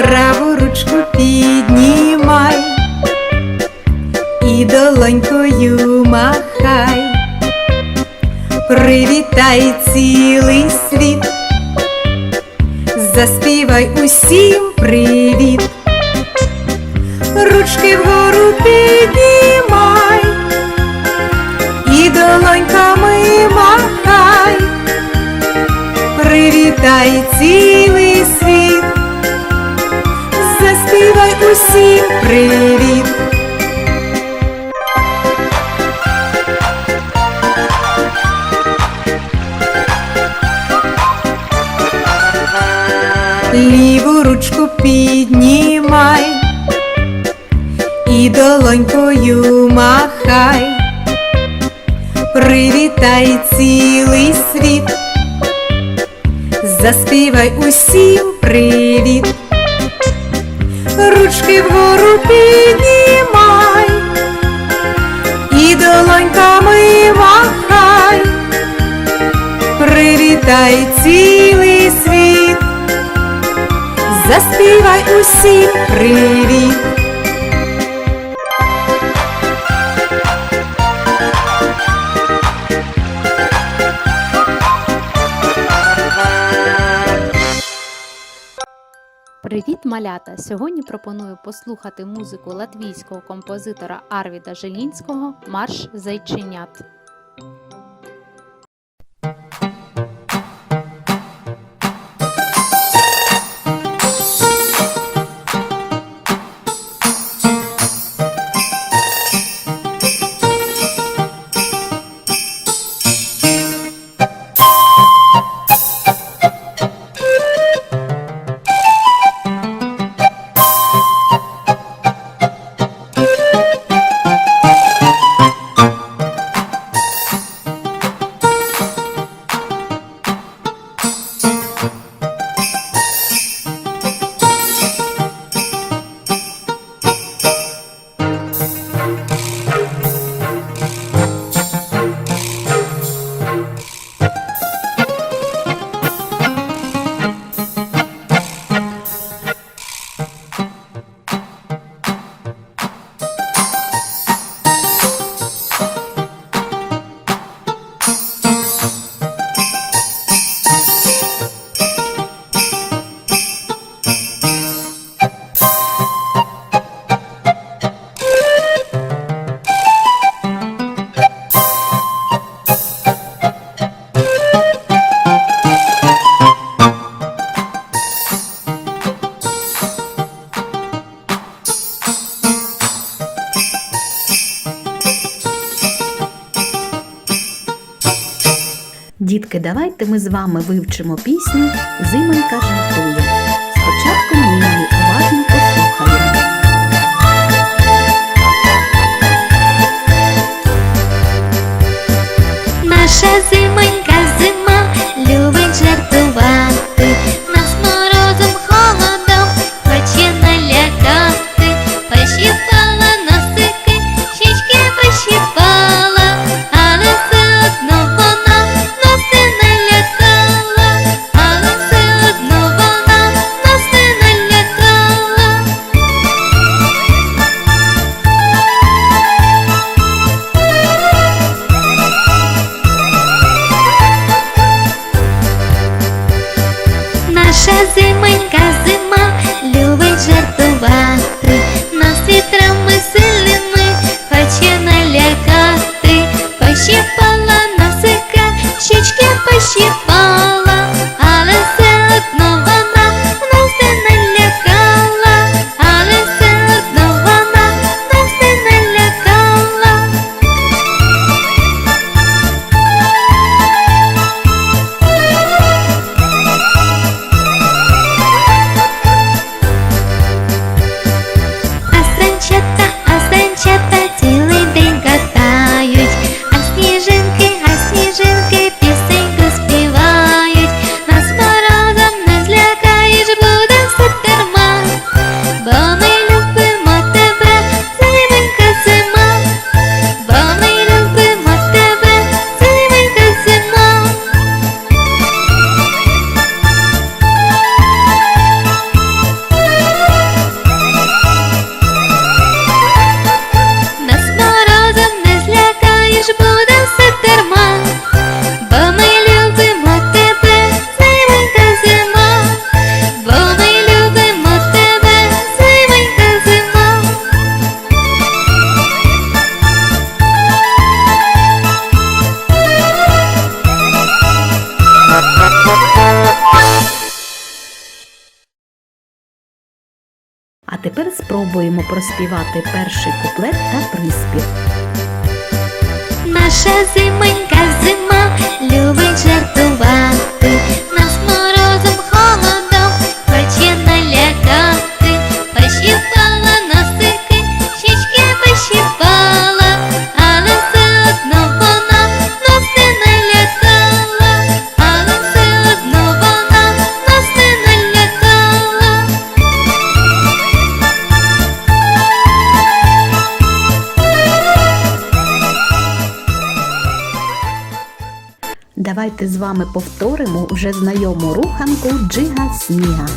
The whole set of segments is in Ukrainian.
праву ручку піднімай і долонькою махай, привітай цілий світ, заспівай усім привіт, ручки вгору піднімай і долоньками махай, привітай цілий світ, заспівай усім привіт. Ліву ручку піднімай і долонькою махай, привітай цілий світ, заспівай усім привіт, ручки вгору піднімай і долоньками махай, привітай цілий світ. Заспівай усім привіт. Малята! Сьогодні пропоную послухати музику латвійського композитора Арвіда Желінського Марш зайченят. Дітки, давайте ми з вами вивчимо пісню Зимонька жартує. Тепер спробуємо проспівати перший куплет та приспів. Наша зимонька Давайте з вами повторимо вже знайому руханку джига сніга.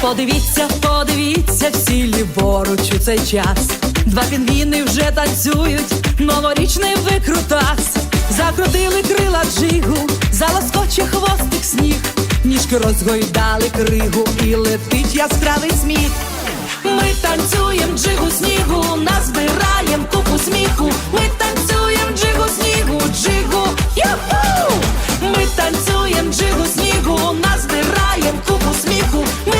Подивіться, подивіться, всі ліворуч у цей час. Два пінгвіни вже танцюють, новорічний викрутас. Закрутили крила джигу, залоскоче хвостик сніг, ніжки розгойдали кригу і летить яскравий сміх. Ми танцюєм джигу снігу, назбираєм купу сміху. Ми танцюєм джигу снігу, джигу, юху! Ми танцюєм джигу снігу, назбираєм купу сміху. Ми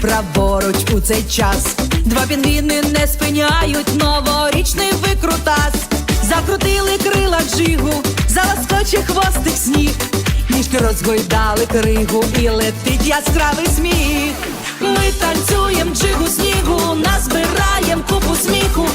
праворуч у цей час. Два пінгвіни не спиняють новорічний викрутас. Закрутили крила джигу, заласкоче хвостик сніг. Ніжки розгойдали кригу і летить яскравий сміх. Ми танцюєм джигу снігу, назбираєм купу сміху.